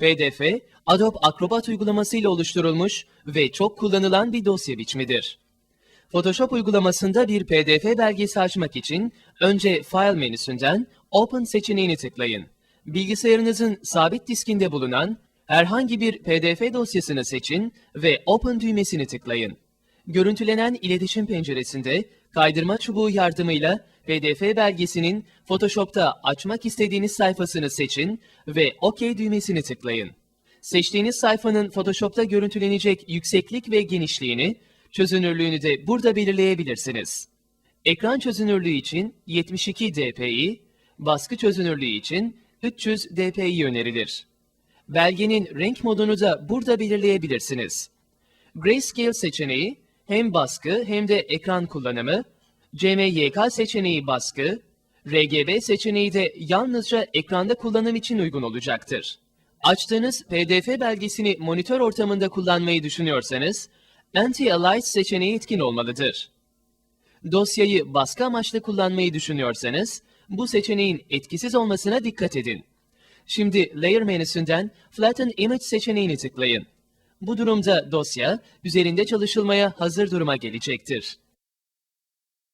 PDF, Adobe Acrobat uygulamasıyla oluşturulmuş ve çok kullanılan bir dosya biçimidir. Photoshop uygulamasında bir PDF belgesi açmak için önce File menüsünden Open seçeneğini tıklayın. Bilgisayarınızın sabit diskinde bulunan herhangi bir PDF dosyasını seçin ve Open düğmesini tıklayın. Görüntülenen iletişim penceresinde kaydırma çubuğu yardımıyla PDF belgesinin Photoshop'ta açmak istediğiniz sayfasını seçin ve OK düğmesini tıklayın. Seçtiğiniz sayfanın Photoshop'ta görüntülenecek yükseklik ve genişliğini, çözünürlüğünü de burada belirleyebilirsiniz. Ekran çözünürlüğü için 72 dpi, baskı çözünürlüğü için 300 dpi önerilir. Belgenin renk modunu da burada belirleyebilirsiniz. Grayscale seçeneği hem baskı hem de ekran kullanımı, CMYK seçeneği baskı, RGB seçeneği de yalnızca ekranda kullanım için uygun olacaktır. Açtığınız PDF belgesini monitör ortamında kullanmayı düşünüyorsanız, Anti-Aliased seçeneği etkin olmalıdır. Dosyayı baskı amaçlı kullanmayı düşünüyorsanız, bu seçeneğin etkisiz olmasına dikkat edin. Şimdi Layer menüsünden Flatten Image seçeneğini tıklayın. Bu durumda dosya üzerinde çalışılmaya hazır duruma gelecektir.